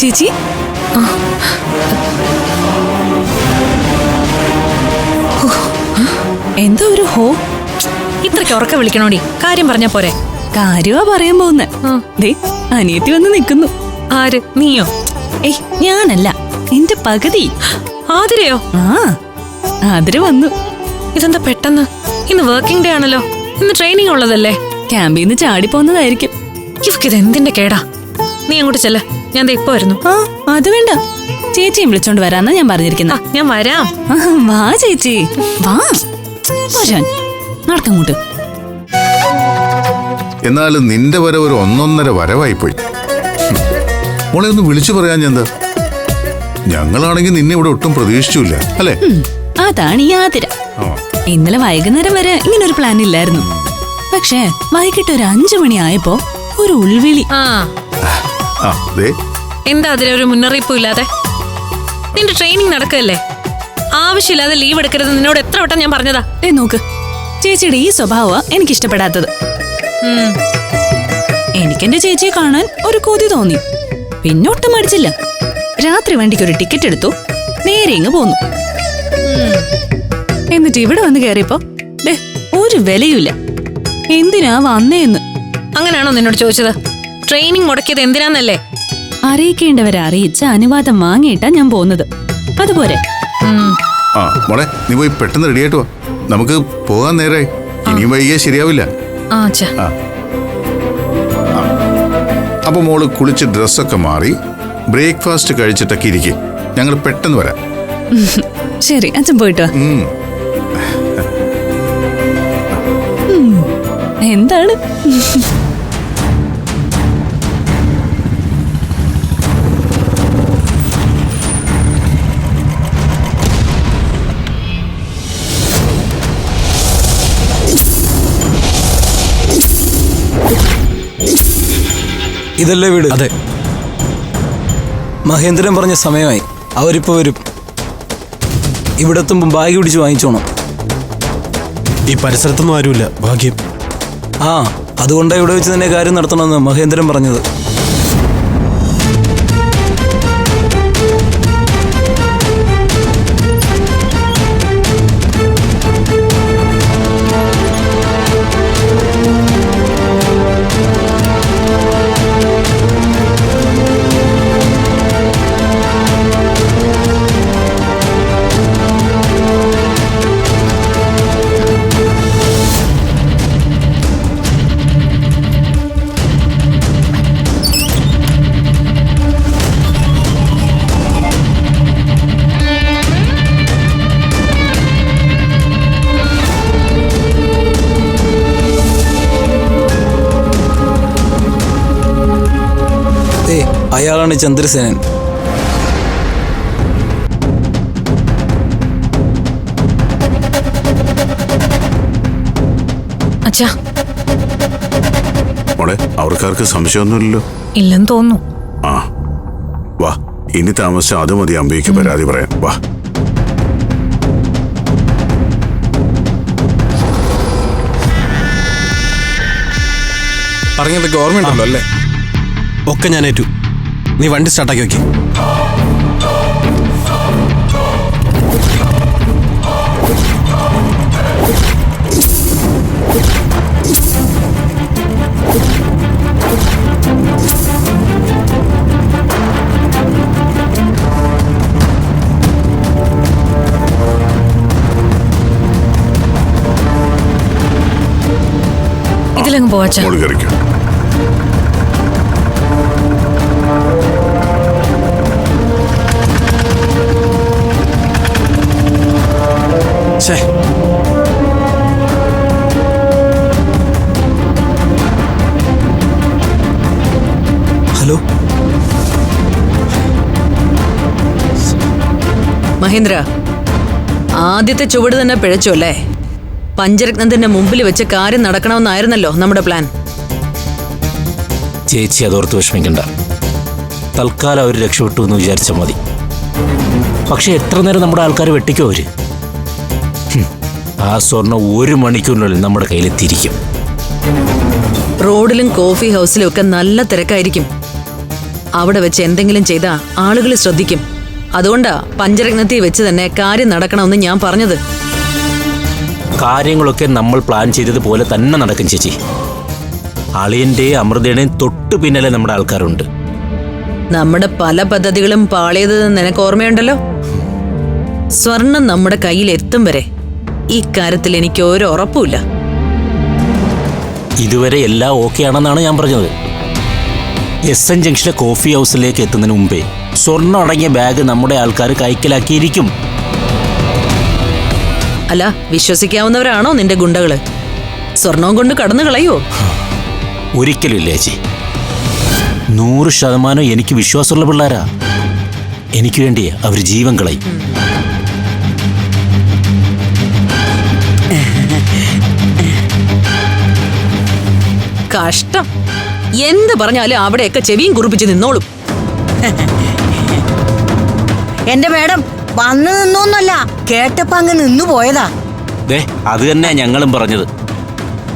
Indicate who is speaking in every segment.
Speaker 1: ചേച്ചി? എന്തോ ഒരു ഹോ?
Speaker 2: ഇത്രയ്ക്ക് ഉറക്കെ വിളിക്കണോടി. കാര്യം പറഞ്ഞ പോരെ.
Speaker 1: കാര്യമാ പറയാൻ പോകുന്നെ. ദേ അനിയത്തി വന്ന് നിൽക്കുന്നു
Speaker 2: ആര്? നീയോ?
Speaker 1: ഏയ് ഞാനല്ല. എന്റെ പകുതി.
Speaker 2: ആതിരയോ?
Speaker 1: ആ ആതിര വന്നു.
Speaker 2: ഇതെന്താ പെട്ടെന്ന്? ഇന്ന് വർക്കിംഗ് ഡേ ആണല്ലോ. ഇന്ന് ട്രെയിനിങ് ഉള്ളതല്ലേ?
Speaker 1: ക്യാമ്പിൽ നിന്ന് ചാടിപ്പോന്നതായിരിക്കും
Speaker 2: ഇവക്കിത് എന്തിന്റെ കേടാ? നീ അങ്ങോട്ട് ചെല്ല. ഞാൻ ദേ ഇപ്പൊ വരുന്നു?
Speaker 1: ആ അത് വേണ്ട. ചേച്ചിയും വിളിച്ചോണ്ട് വരാന്നാ ഞാൻ പറഞ്ഞിരിക്കുന്ന.
Speaker 2: ഞാൻ വരാം.
Speaker 1: വാ ചേച്ചി. വാ. വരാൻ. നടക്കങ്ങോട്ട്.
Speaker 3: എന്നാലും നിന്റെ വരവ് ഒരു ഒന്നൊന്നര വരവായിപ്പോയി. പോയി മോളെ ഒന്ന് വിളിച്ചു പറയാൻ എന്താ? ഞങ്ങളാണെങ്കിൽ നിന്നെ ഇവിടെ ഒട്ടും പ്രതീക്ഷിച്ചില്ല അല്ലേ?
Speaker 1: അതാണ്
Speaker 3: യാതിര.
Speaker 1: ഇന്നലെ വൈകുന്നേരം വരെ ഇങ്ങനെ ഒരു പ്ലാൻ ഇല്ലായിരുന്നു പക്ഷേ വൈകിട്ട് ഒരു അഞ്ചു മണി ആയപ്പോ ഒരു ഉൾവിളി.
Speaker 2: ആ. എന്താ അതിലെ ഒരു മുന്നറിയിപ്പും ഇല്ലാതെ? നിന്റെ ട്രെയിനിങ് നടക്കല്ലേ? ആവശ്യമില്ലാതെ ലീവ് എടുക്കരുത്. നിന്നോട് എത്ര വട്ടം ഞാൻ പറഞ്ഞതാ?
Speaker 1: ഏ നോക്ക്. ചേച്ചിയുടെ ഈ സ്വഭാവ എനിക്ക് ഇഷ്ടപ്പെടാത്തത്. എനിക്കെന്റെ ചേച്ചിയെ കാണാൻ ഒരു കൊതി തോന്നി. പിന്നൊട്ടും മടിച്ചില്ല. രാത്രി വണ്ടിക്ക് ഒരു ടിക്കറ്റ് എടുത്തു. നേരെ ഇങ്ങ് പോന്നു. എന്നിട്ട് ഇവിടെ വന്ന് കയറിയപ്പോ ദേ ഒരു വിലയുമില്ല. എന്തിനാ വന്നേന്ന്?
Speaker 2: അങ്ങനെയാണോ നിന്നോട് ചോദിച്ചത്? ട്രെയിനിങ് മുടക്കിയത് എന്തിനാന്നല്ലേ?
Speaker 1: അറിയിക്കേണ്ടവരെ അറിയിച്ച അനുവാദം വാങ്ങിയിട്ടാ ഞാൻ പോകുന്നത് അതുപോലെ
Speaker 3: ആ മോളെ നീ പോയി പെട്ടെന്ന് റെഡിയായിട്ട് വാ. നമുക്ക് പോകാൻ നേരെ ഇനിയും ശരിയാവില്ല.
Speaker 2: ആ അച്ഛാ
Speaker 3: ആ. ആ. അപ്പൊ മോൾ കുളിച്ച് ഡ്രസ്സൊക്കെ മാറി ബ്രേക്ക്ഫാസ്റ്റ് കഴിച്ചിട്ടൊക്കെ ഇരിക്കും. ഞങ്ങൾ പെട്ടെന്ന് വരാം.
Speaker 1: ശരി അച്ഛൻ പോയിട്ട് വാ.
Speaker 3: ഉം.
Speaker 1: എന്താണ്?
Speaker 4: ഇതല്ലേ വീട്?
Speaker 5: അതെ.
Speaker 4: മഹേന്ദ്രൻ പറഞ്ഞ സമയമായി. അവരിപ്പോ വരും. ഇവിടെ എത്തുമ്പോൾ ബാഗ് പിടിച്ച് വാങ്ങിച്ചോണം.
Speaker 5: ഈ പരിസരത്തൊന്നും ആരുമില്ല. ഭാഗ്യം.
Speaker 4: ആ അതുകൊണ്ടാണ് ഇവിടെ വെച്ച് തന്നെ കാര്യം നടത്തണമെന്ന് മഹേന്ദ്രൻ പറഞ്ഞത്. ചന്ദ്രസേനൻ.
Speaker 2: അച്ഛാ.
Speaker 3: മോളെ അവർക്കാർക്ക് സംശയമൊന്നുമില്ലല്ലോ.
Speaker 2: ഇല്ലെന്ന് തോന്നുന്നു.
Speaker 3: ആ. വാ ഇനി താമസിച്ച അത് മതി അമ്പയ്ക്ക് പരാതി പറയാൻ. വാ.
Speaker 5: പറഞ്ഞതൊക്കെ ഓർമ്മയുണ്ടല്ലോ അല്ലേ? ഒക്കെ ഞാൻ ഏറ്റു. നീ വണ്ടി സ്റ്റാർട്ടാക്കി വെക്കേ.
Speaker 2: ഇതിലങ്ങ് പോവാച്ചാ
Speaker 5: ഛേ
Speaker 4: ഹലോ
Speaker 6: മഹേന്ദ്ര ആദ്യത്തെ ചുവട് തന്നെ പിഴച്ചു അല്ലേ? പഞ്ചരത്നത്തിന്റെ മുമ്പിൽ വെച്ച് കാര്യം നടക്കണമെന്നായിരുന്നല്ലോ നമ്മുടെ പ്ലാൻ
Speaker 7: ചേച്ചി അതോർത്ത് വിഷമിക്കണ്ട. തൽക്കാലം അവർ രക്ഷപ്പെട്ടു എന്ന് വിചാരിച്ചാൽ മതി. പക്ഷെ എത്ര നേരം നമ്മുടെ ആൾക്കാർ വെട്ടിക്കോ അവർ? ആ സ്വർണം ഒരു മണിക്കൂറിനുള്ളിൽ നമ്മുടെ കയ്യിൽ തിരിക്കും.
Speaker 6: റോഡിലും കോഫി ഹൗസിലും ഒക്കെ നല്ല തിരക്കായിരിക്കും. അവിടെ വെച്ച് എന്തെങ്കിലും ചെയ്താൽ ആളുകൾ ശ്രദ്ധിക്കും. അതുകൊണ്ടാ പഞ്ചരത്നത്തിൽ വെച്ച് തന്നെ കാര്യം നടക്കണമെന്ന് ഞാൻ പറഞ്ഞത്.
Speaker 7: കാര്യങ്ങളൊക്കെ നമ്മൾ പ്ലാൻ ചെയ്തതുപോലെ തന്നെ നടക്കും ചേച്ചി. അളിയന്റെയും അമൃതയുടെയും തൊട്ടു പിന്നാലെ നമ്മുടെ ആൾക്കാരുണ്ട്.
Speaker 6: നമ്മുടെ പല പദ്ധതികളും പാളിയത് നിനക്ക് ഓർമ്മയുണ്ടല്ലോ? സ്വർണം നമ്മുടെ കയ്യിൽ എത്തും വരെ ഈ കാര്യത്തിൽ എനിക്ക് ഒരു ഉറപ്പുമില്ല.
Speaker 7: ഇതുവരെ എല്ലാം ഓക്കെ ആണെന്നാണ് ഞാൻ പറഞ്ഞത്. എസ് എൻ ജംഗ്ഷനിലെ കോഫി ഹൗസിലേക്ക് എത്തുന്നതിന് മുമ്പേ സ്വർണം അടങ്ങിയ ബാഗ് നമ്മുടെ ആൾക്കാർ കൈക്കലാക്കിയിരിക്കും.
Speaker 6: അല്ല വിശ്വസിക്കാവുന്നവരാണോ നിന്റെ ഗുണ്ടകൾ? സ്വർണവും കൊണ്ട് കടന്നു കളയോ
Speaker 7: ഒരിക്കലും ഇല്ല ചേച്ചി. നൂറ് ശതമാനം എനിക്ക് വിശ്വാസമുള്ള പിള്ളേരാ. എനിക്ക് വേണ്ടി അവർ ജീവൻ കളയും.
Speaker 6: കഷ്ടം. എന്ത് പറഞ്ഞാലും അവിടെയൊക്കെ ചെവിയും കുറിപ്പിച്ച് നിന്നോളും.
Speaker 8: എന്റെ മേഡം വന്നു നിന്നോന്നല്ല കേട്ടപ്പോ അങ്ങ് നിന്നു പോയതാ.
Speaker 7: ദേ അത് തന്നെ ഞങ്ങളും പറഞ്ഞത്.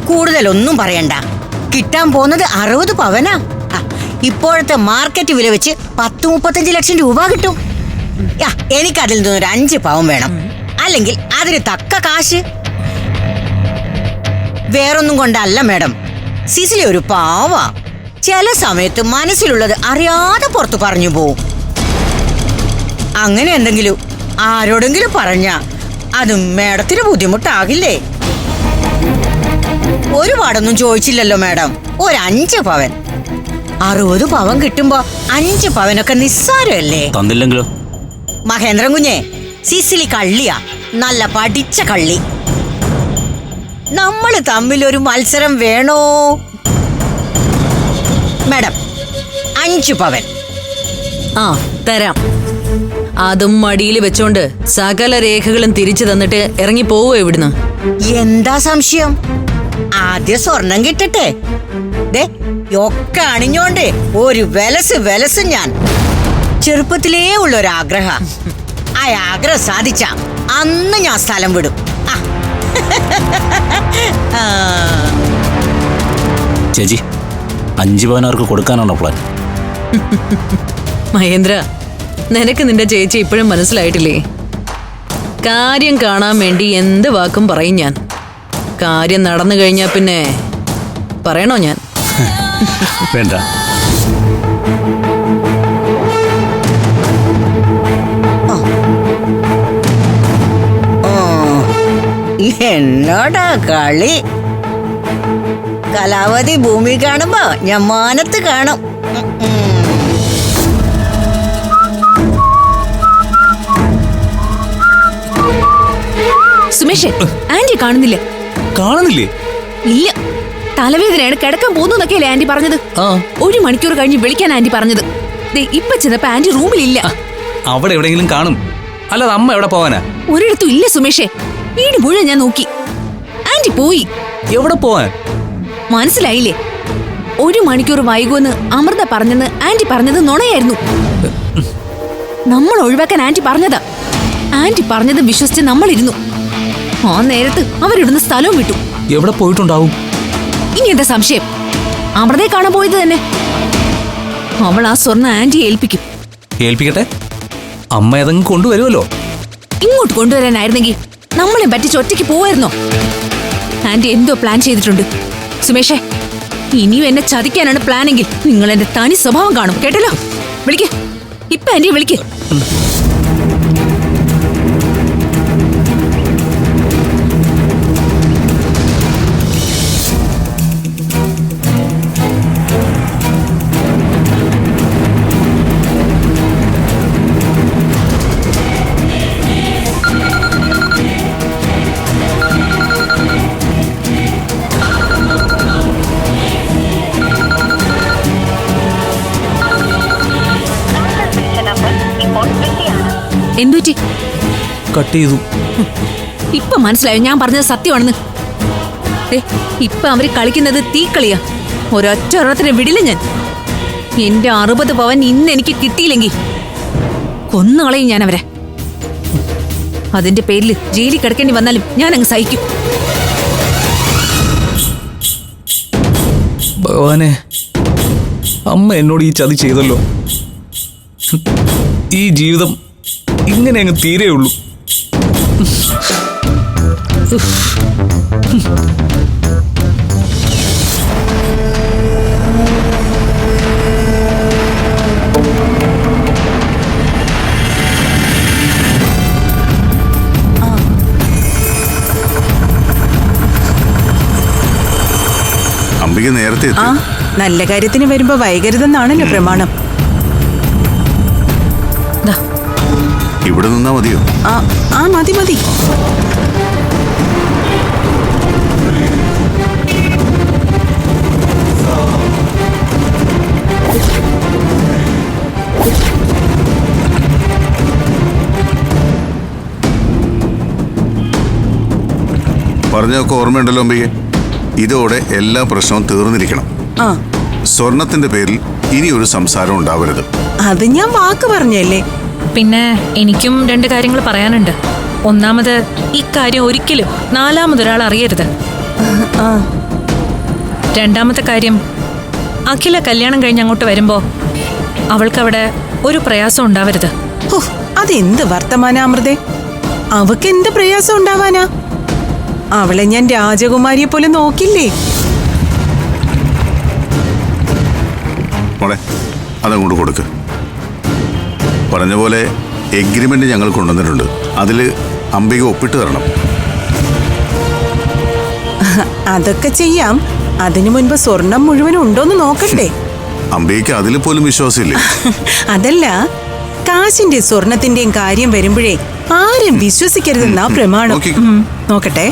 Speaker 8: കൂടുതലൊന്നും പറയണ്ട. കിട്ടാൻ പോകുന്നത് അറുപത് പവനാ. ഇപ്പോഴത്തെ മാർക്കറ്റ് വില വെച്ച് പത്ത് മുപ്പത്തഞ്ച് ലക്ഷം രൂപ കിട്ടും. യാ, എനിക്കതിൽ നിന്ന് ഒരു അഞ്ച് പവൻ വേണം. അല്ലെങ്കിൽ അതിന് തക്ക കാശ്. വേറൊന്നും കൊണ്ടല്ല മേഡം. സിസിലി ഒരു പാവ. ചില സമയത്ത് മനസ്സിലുള്ളത് അറിയാതെ പുറത്തു പറഞ്ഞു പോവും. അങ്ങനെ എന്തെങ്കിലും ആരോടെങ്കിലും പറഞ്ഞ അത് മേഡത്തിന് ബുദ്ധിമുട്ടാകില്ലേ? ഒരുപാടൊന്നും ചോദിച്ചില്ലല്ലോ മേഡം. ഒരു അഞ്ച് പവൻ. അറുപത് പവൻ കിട്ടുമ്പോ അഞ്ച് പവനൊക്കെ നിസ്സാരമല്ലേ?
Speaker 7: തന്നില്ലെങ്കിലോ?
Speaker 8: മഹേന്ദ്രൻ കുഞ്ഞെ സിസിലി കള്ളിയാ. നല്ല പഠിച്ച കള്ളി. നമ്മൾ തമ്മിൽ ഒരു മത്സരം വേണോ? മാഡം അഞ്ചു പവൻ.
Speaker 6: ആ തരാം. അതും മടിയിൽ വെച്ചോണ്ട് സകല രേഖകളും തിരിച്ചു തന്നിട്ട് ഇറങ്ങി പോവോ ഇവിടുന്ന്?
Speaker 8: എന്താ സംശയം? ആദ്യ സ്വർണം കിട്ടട്ടെ. ദേ ഒക്കെ അണിഞ്ഞോണ്ട് ഒരു വെലസ് വെലസ് ഞാൻ. ചെറുപ്പത്തിലേ ഉള്ള ഒരു ആഗ്രഹ ആ ആഗ്രഹം സാധിച്ച അന്ന് ഞാൻ സ്ഥലം വിടും. ആ.
Speaker 7: ചേച്ചി അഞ്ച് പവനാർക്ക് കൊടുക്കാനാണോ പ്ലാൻ
Speaker 6: മഹേന്ദ്ര നിനക്ക് നിന്റെ ചേച്ചി ഇപ്പോഴും മനസ്സിലായിട്ടില്ലേ? കാര്യം കാണാൻ വേണ്ടി എന്ത് വാക്കും പറയും ഞാൻ? കാര്യം നടന്നു കഴിഞ്ഞാ പിന്നെ പറയണോ ഞാൻ?
Speaker 7: വേണ്ട.
Speaker 8: എന്നോടാ കളി? കലാവതി ഭൂമി കാണുമ്പോ ഞാൻ മാനത്ത് കാണും.
Speaker 9: സുമേഷ് ആന്റി കാണുന്നില്ലേ.
Speaker 10: കാണുന്നില്ലേ?
Speaker 9: ഇല്ല. തലവേദനയാണ് കിടക്കാൻ പോകുന്നു എന്നൊക്കെയല്ലേ ആന്റി പറഞ്ഞത്? ഒരു മണിക്കൂർ കഴിഞ്ഞ് വിളിക്കാൻ ആന്റി പറഞ്ഞത്. ദേ ഇപ്പൊ ചെന്നപ്പോ ആന്റി റൂമിലില്ല.
Speaker 10: അവിടെ എവിടെയെങ്കിലും കാണും. അല്ലാതെ അമ്മ എവിടെ പോവാനാ?
Speaker 9: ഒരിടത്തും ഇല്ല സുമേഷേ. വീട് മുഴുവൻ ഞാൻ നോക്കി. ആന്റി പോയി.
Speaker 10: എവിടെ പോവാൻ?
Speaker 9: മനസ്സിലായില്ലേ? ഒരു മണിക്കൂർ വൈകുമെന്ന് അമൃത പറഞ്ഞെന്ന് ആന്റി പറഞ്ഞത് നുണയായിരുന്നു. നമ്മൾ ഒഴിവാക്കാൻ ആന്റി പറഞ്ഞതാ. ആന്റി പറഞ്ഞത് വിശ്വസിച്ച് നമ്മൾ ഇരുന്നു ആ നേരത്ത് അവരിടുന്ന സ്ഥലവും വിട്ടു.
Speaker 10: എവിടെ പോയിട്ടുണ്ടാവും?
Speaker 9: ഇനി എന്താ സംശയം? അമൃതയെ കാണാൻ പോയത് തന്നെ. അവൾ ആ സ്വർണ ആന്റി ഏൽപ്പിക്കും.
Speaker 10: ഏൽപ്പിക്കട്ടെ? അമ്മ ഏതെങ്കിലും കൊണ്ടുവരുമല്ലോ.
Speaker 9: ഇങ്ങോട്ട് കൊണ്ടുവരാനായിരുന്നെങ്കിൽ നമ്മളെ പറ്റിച്ച് ഒറ്റയ്ക്ക് പോവായിരുന്നോ? ആന്റി എന്തോ പ്ലാൻ ചെയ്തിട്ടുണ്ട്. സുമേഷേ ഇനിയും എന്നെ ചതിക്കാനാണ് പ്ലാനെങ്കിൽ നിങ്ങൾ എന്റെ തനി സ്വഭാവം കാണും. കേട്ടല്ലോ? വിളിക്ക്. ഇപ്പൊ ആന്റിയെ വിളിക്ക്. എന്തുറ്റി
Speaker 10: കട്ട് ചെയ്തു.
Speaker 9: ഇപ്പൊ മനസ്സിലായോ? ഞാൻ പറഞ്ഞത് സത്യമാണെന്ന്. ഇപ്പൊ അവർ കളിക്കുന്നത് തീക്കളിയാ. ഒരൊറ്റ ഒരെണ്ണത്തിന് വിടില്ല ഞാൻ. എന്റെ അറുപത് പവൻ ഇന്ന് എനിക്ക് കിട്ടിയില്ലെങ്കിൽ കൊന്നുകളയും ഞാൻ അവരെ. അതിന്റെ പേരിൽ ജയിലിൽ കിടക്കേണ്ടി വന്നാലും ഞാൻ അങ്ങ് സഹിക്കും.
Speaker 10: ഭഗവാനെ അമ്മ എന്നോട് ഈ ചതി ചെയ്തല്ലോ. ഈ ജീവിതം ഇങ്ങനെ അങ്ങ് തീരേ ഉള്ളൂ.
Speaker 3: അംബിക നേരത്തെ
Speaker 11: ആ നല്ല കാര്യത്തിന് വരുമ്പോ വൈകരുതെന്നാണല്ലോ പ്രമാണം.
Speaker 3: ഇവിടെ നിന്നാ മതിയോ?
Speaker 11: ആ മതി മതി.
Speaker 3: പറഞ്ഞൊക്കെ ഓർമ്മയുണ്ടല്ലോ അംബിക ഇതോടെ എല്ലാ പ്രശ്നവും തീർന്നിരിക്കണം.
Speaker 11: ആ.
Speaker 3: സ്വർണത്തിന്റെ പേരിൽ ഇനി ഒരു സംസാരം ഉണ്ടാവരുത്.
Speaker 11: അത് ഞാൻ വാക്ക് പറഞ്ഞല്ലേ?
Speaker 2: പിന്നെ എനിക്കും രണ്ട് കാര്യങ്ങൾ പറയാനുണ്ട്. ഒന്നാമത് ഇക്കാര്യം ഒരിക്കലും നാലാമതൊരാൾ അറിയരുത്. രണ്ടാമത്തെ കാര്യം അഖില കല്യാണം കഴിഞ്ഞ് അങ്ങോട്ട് വരുമ്പോ അവൾക്കവിടെ ഒരു പ്രയാസം ഉണ്ടാവരുത്.
Speaker 11: അതെന്ത് വർത്തമാനാമൃതേ അവക്ക് എന്ത് പ്രയാസം ഉണ്ടാവാനാ? അവളെ ഞാൻ രാജകുമാരിയെ പോലെ നോക്കില്ലേ?
Speaker 3: അതങ്ങോട്ട് കൊടുക്ക്. പറഞ്ഞ പോലെ എഗ്രിമെന്റ് ഞങ്ങൾ കൊണ്ടുവന്നിട്ടുണ്ട്. അതിൽ അംബിക ഒപ്പിട്ട് തരണം.
Speaker 11: അതൊക്കെ ചെയ്യാം. അതിനു മുൻപ് സ്വർണം മുഴുവൻ ഉണ്ടോന്ന് നോക്കട്ടെ.
Speaker 3: അംബികയ്ക്ക് അതിൽ പോലും വിശ്വാസമില്ലേ?
Speaker 11: അതല്ല. കാശിന്റെ സ്വർണത്തിന്റെയും കാര്യം വരുമ്പോഴേ ആരും വിശ്വസിക്കരുതെന്നാ പ്രമാണം. നോക്കട്ടെ.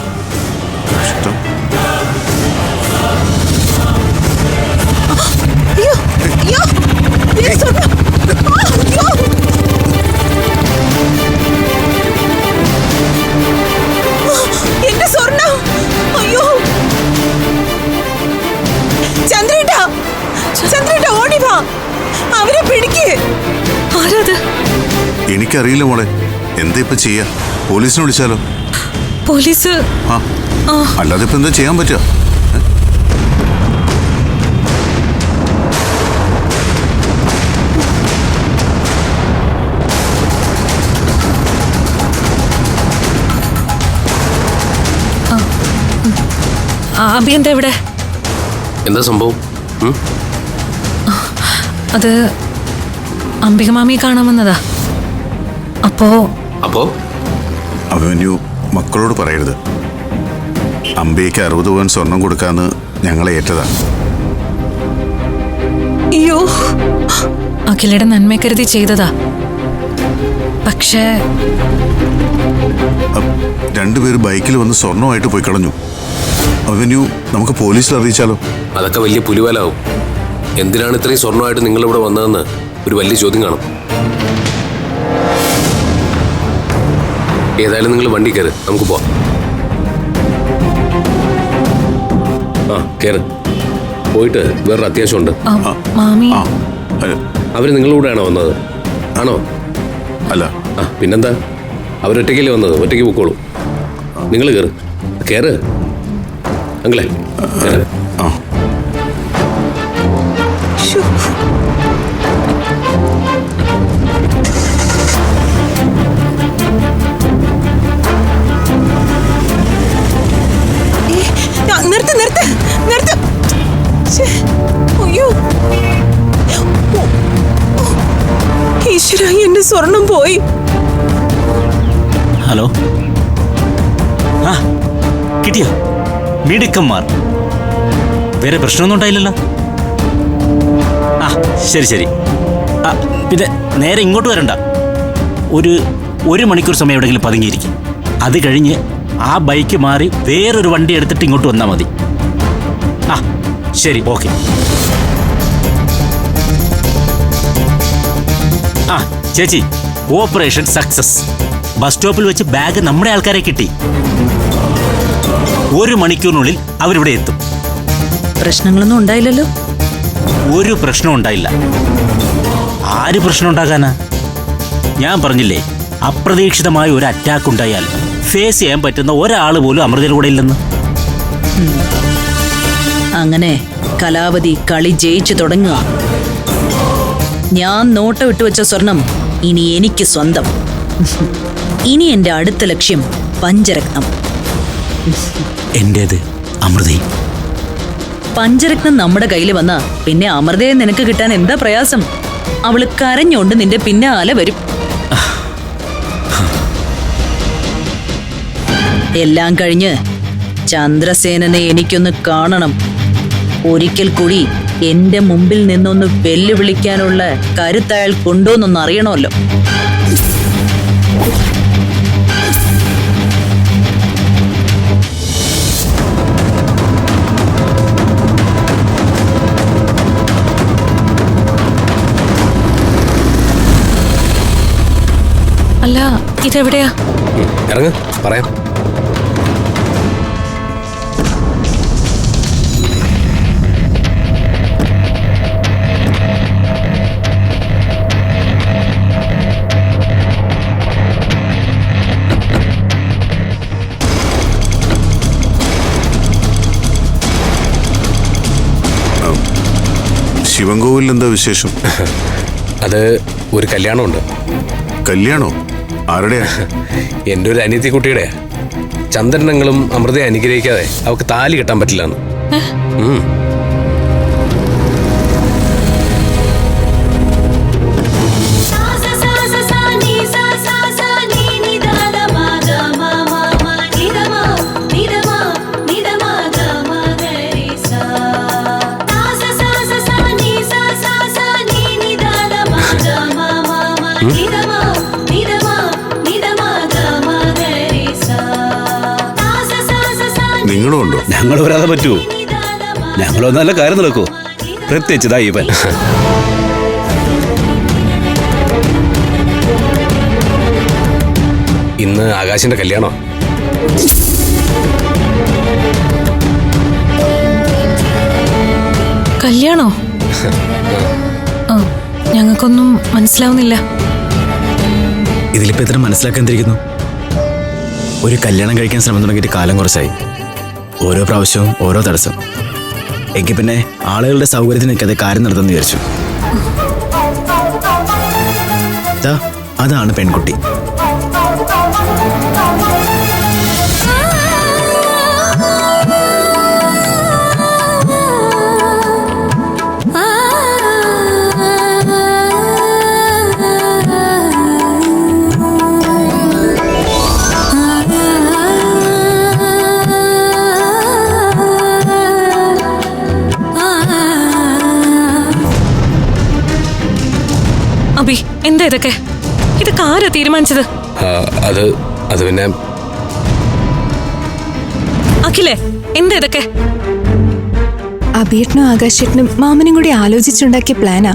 Speaker 3: എനിക്കറിയില്ല മോളെ. എന്താ ഇപ്പൊ ചെയ്യാ? പോലീസിനെ വിളിച്ചാലോ?
Speaker 2: പോലീസ്?
Speaker 3: ആ. അല്ലാതെ ഇപ്പൊ എന്താ ചെയ്യാൻ പറ്റുക?
Speaker 2: എന്താ ഇവിടെ?
Speaker 12: എന്താ സംഭവം?
Speaker 2: അത് അംബിക മാമിയെ കാണാൻ വന്നതാ. അപ്പോ?
Speaker 12: അപ്പോ?
Speaker 3: അഭിമന്യു മക്കളോട് പറയരുത്. അംബികയ്ക്ക് അറുപത് പവൻ സ്വർണം കൊടുക്കാന്ന് ഞങ്ങളെ ഏറ്റതാ.
Speaker 11: അയ്യോ.
Speaker 2: അഖിലയുടെ നന്മ കരുതി ചെയ്തതാ. പക്ഷേ
Speaker 3: രണ്ടുപേർ രണ്ടുപേര് ബൈക്കിൽ വന്ന് സ്വർണമായിട്ട് പോയി കളഞ്ഞു. അവന്യു നമുക്ക് പോലീസിൽ അറിയിച്ചാലോ?
Speaker 13: അതൊക്കെ വലിയ പുലിവലാവും. എന്തിനാണ് ഇത്രയും സ്വർണമായിട്ട് നിങ്ങൾ ഇവിടെ വന്നതെന്ന് ഒരു വലിയ ചോദ്യം കാണും. ഏതായാലും നിങ്ങൾ വണ്ടി കയറ്. നമുക്ക് പോവാം. ആ കയറ്. പോയിട്ട് വേറൊരു അത്യാവശ്യമുണ്ട്.
Speaker 2: മാമി.
Speaker 13: അവർ നിങ്ങളുടെ കൂടെയാണോ വന്നത്? ആണോ?
Speaker 3: അല്ല.
Speaker 13: ആ പിന്നെന്താ? അവരൊറ്റയ്ക്കല്ലേ വന്നത്? ഒറ്റയ്ക്ക് പൊക്കോളൂ. നിങ്ങൾ കയറ്. കയറ്. അങ്ങളെ
Speaker 11: എന്റെ സ്വർണം പോയി.
Speaker 7: ഹലോ? ആ കിട്ടിയോ? മിടുക്കന്മാർ. വേറെ പ്രശ്നമൊന്നും ഉണ്ടായില്ലല്ലോ. ആ ശരി ശരി. ആ പിന്നെ നേരെ ഇങ്ങോട്ട് വരണ്ട. ഒരു ഒരു മണിക്കൂർ സമയം എവിടെയെങ്കിലും പതുങ്ങിയിരിക്കും. അത് കഴിഞ്ഞ് ആ ബൈക്ക് മാറി വേറൊരു വണ്ടി എടുത്തിട്ട് ഇങ്ങോട്ട് വന്നാൽ മതി. ആ ശരി ഓക്കെ. ആ ചേച്ചി ഓപ്പറേഷൻ സക്സസ്. ബസ് സ്റ്റോപ്പിൽ വെച്ച് ബാഗ് നമ്മുടെ ആൾക്കാരെ കിട്ടി. ഒരു മണിക്കൂറിനുള്ളിൽ അവരിവിടെ എത്തും.
Speaker 6: പ്രശ്നങ്ങളൊന്നും ഉണ്ടായില്ലല്ലോ?
Speaker 7: ഒരു പ്രശ്നവും ഉണ്ടായില്ല. ആര് പ്രശ്നം ഉണ്ടാകാനാ? ഞാൻ പറഞ്ഞില്ലേ അപ്രതീക്ഷിതമായ ഒരു അറ്റാക്ക് ഉണ്ടായാൽ ഫേസ് ചെയ്യാൻ പറ്റുന്ന ഒരാൾ പോലും അമൃതയുടെ കൂടെ ഇല്ലെന്ന്
Speaker 6: അങ്ങനെ കലാവതി കളി ജയിച്ചു തുടങ്ങുക. ഞാൻ നോട്ടം ഇട്ടു വെച്ച സ്വർണം ഇനി എനിക്ക് സ്വന്തം. ഇനി എന്റെ അടുത്ത ലക്ഷ്യം പഞ്ചരത്നം.
Speaker 7: എന്റേത്? അമൃതേ.
Speaker 6: പഞ്ചരത്നം നമ്മുടെ കയ്യിൽ വന്നാ പിന്നെ അമൃതയെ നിനക്ക് കിട്ടാൻ എന്താ പ്രയാസം? അവൾ കരഞ്ഞോണ്ട് നിന്റെ പിന്നാലെ വരും. എല്ലാം കഴിഞ്ഞ് ചന്ദ്രസേനനെ എനിക്കൊന്ന് കാണണം. ഒരിക്കൽ കൂടി എന്റെ മുമ്പിൽ നിന്നൊന്ന് വെല്ലുവിളിക്കാനുള്ള കരുത്തയാൾ കൊണ്ടോന്നൊന്ന് അറിയണമല്ലോ.
Speaker 2: അല്ല ഇതെവിടെയാ?
Speaker 13: ഇറങ്ങ് പറയാം.
Speaker 3: ശിവൻകോവിലിൽ എന്താ വിശേഷം?
Speaker 13: അത് ഒരു കല്യാണമുണ്ട്.
Speaker 3: കല്യാണോ? ആരുടെയാ?
Speaker 13: എന്റെ ഒരു അനിയത്തി കുട്ടിയുടെ ചന്ദ്രനങ്ങളും അമൃതയെ അനുഗ്രഹിക്കാതെ അവൾക്ക് താലി കെട്ടാൻ പറ്റില്ലെന്ന്.
Speaker 12: വരാതെ പറ്റുമോ ഞങ്ങളോ നല്ല കാര്യം നടക്കൂ. പ്രത്യേകിച്ച് ഇതാ ഇവൻ.
Speaker 13: ഇന്ന് ആകാശിന്റെ കല്യാണോ?
Speaker 2: കല്യാണോ? ആ ഞങ്ങൾക്കൊന്നും മനസ്സിലാവുന്നില്ല.
Speaker 14: ഇതിലിപ്പോ ഇത്ര മനസ്സിലാക്കാൻ തിരിക്കുന്നു ഒരു കല്യാണം കഴിക്കാൻ ശ്രമം തുടങ്ങിയിട്ട് കാലം കുറച്ചായി. ഓരോ പ്രാവശ്യവും ഓരോ തടസ്സം. എങ്കിൽ പിന്നെ ആളുകളുടെ സൗകര്യത്തിനൊക്കെ കാര്യം നടത്തുമെന്ന് വിചാരിച്ചു. അതാണ് പെൺകുട്ടി.
Speaker 2: അബി എന്താ ഇതൊക്കെ? ഇതൊക്കെ ആരാ തീരുമാനിച്ചത്?
Speaker 13: അത് അത് പിന്നെ
Speaker 2: അഖിലേ എന്താ ഇതൊക്കെ?
Speaker 15: അബിയേട്ടനും ആകാശേട്ടനും മാമനും കൂടി ആലോചിച്ചുണ്ടാക്കിയ പ്ലാനാ.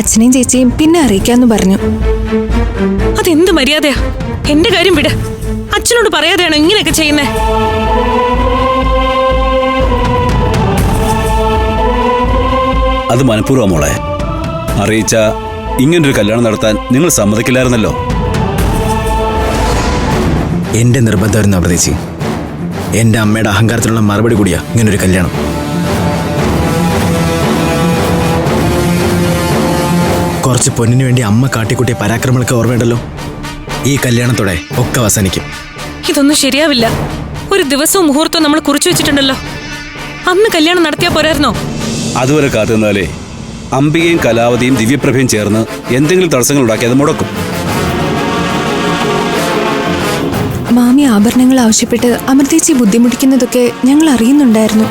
Speaker 15: അച്ഛനെയും ചേച്ചിയും പിന്നെ അറിയിക്കാന്ന് പറഞ്ഞു.
Speaker 2: അതെന്ത് മര്യാദയാ? എന്റെ കാര്യം വിട്. അച്ഛനോട് പറയാതെയാണോ ഇങ്ങനെയൊക്കെ ചെയ്യുന്നേ?
Speaker 12: അത് മനഃപൂർവം മോളെ. അറിയിച്ച ഇങ്ങനൊരു കല്യാണം നടത്താൻ നിങ്ങൾ സമ്മതിക്കില്ലായിരുന്നല്ലോ.
Speaker 14: എന്റെ നിർബന്ധമായിരുന്നു അപ്രതീക്ഷി എന്റെ അമ്മയുടെ അഹങ്കാരത്തിനുള്ള മറുപടി കൂടിയാ ഇങ്ങനൊരു കല്യാണം. കുറച്ച് പൊന്നിനു വേണ്ടി അമ്മ കാട്ടിക്കൂട്ടിയ പരാക്രമങ്ങളൊക്കെ ഓർമ്മയുണ്ടല്ലോ. ഈ കല്യാണത്തോടെ ഒക്കെ അവസാനിക്കും.
Speaker 2: ഇതൊന്നും ശരിയാവില്ല. ഒരു ദിവസവും മുഹൂർത്തവും നമ്മൾ കുറിച്ചു വെച്ചിട്ടുണ്ടല്ലോ. അന്ന് കല്യാണം നടത്തിയാ പോരായിരുന്നോ?
Speaker 12: അതുവരെ കാത്തുനിന്നാലേ അംബികയും കലാവതിയും ദിവ്യപ്രഭയും ചേർന്ന് എന്തെങ്കിലും തടസ്സങ്ങൾ ഉണ്ടാക്കി അത് മുടക്കും.
Speaker 15: മാമി ആഭരണങ്ങൾ ആവശ്യപ്പെട്ട് അമൃതേച്ചി ബുദ്ധിമുട്ടിക്കുന്നതൊക്കെ ഞങ്ങൾ അറിയുന്നുണ്ടായിരുന്നു.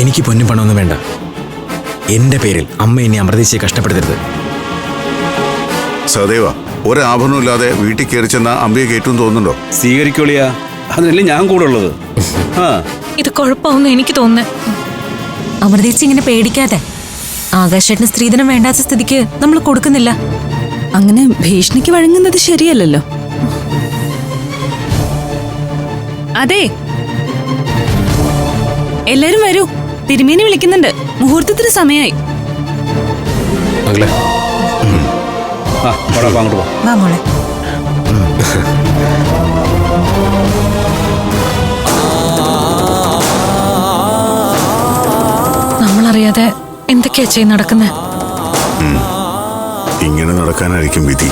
Speaker 14: എനിക്ക് പൊന്നും പണമൊന്നും വേണ്ട. എന്റെ പേരിൽ അമ്മ ഇനി അമൃതേച്ചിയെ കഷ്ടപ്പെടുത്തരുത്.
Speaker 3: സദേവ ഒരാഭരണം ഇല്ലാതെ വീട്ടിൽ കയറി ചെന്ന അമ്പയെ കയറ്റും തോന്നുന്നുണ്ടോ?
Speaker 12: സ്വീകരിക്കോളിയാ അതിനല്ലേ ഞാൻ കൂടെ ഉള്ളത്. ആ.
Speaker 2: ഇത് കുഴപ്പമാവുന്ന എനിക്ക് തോന്നുന്നു.
Speaker 9: അമൃതേച്ചി ഇങ്ങനെ പേടിക്കാതെ. ആകാശേട്ടന് സ്ത്രീധനം വേണ്ടാത്ത സ്ഥിതിക്ക് നമ്മൾ കൊടുക്കുന്നില്ല.
Speaker 6: അങ്ങനെ ഭീഷണിക്ക് വഴങ്ങുന്നത് ശരിയല്ലല്ലോ.
Speaker 9: അതെ. എല്ലാരും വരൂ. തിരുമേനി വിളിക്കുന്നുണ്ട്. മുഹൂർത്തത്തിന്
Speaker 12: അപ്പൊ അങ്ങോട്ട് പോ.
Speaker 11: വാ മോളെ.
Speaker 2: എന്തൊക്കെയാ നടക്കുന്നത്
Speaker 3: ഇങ്ങനെ നടക്കാനായിരിക്കും വിധി.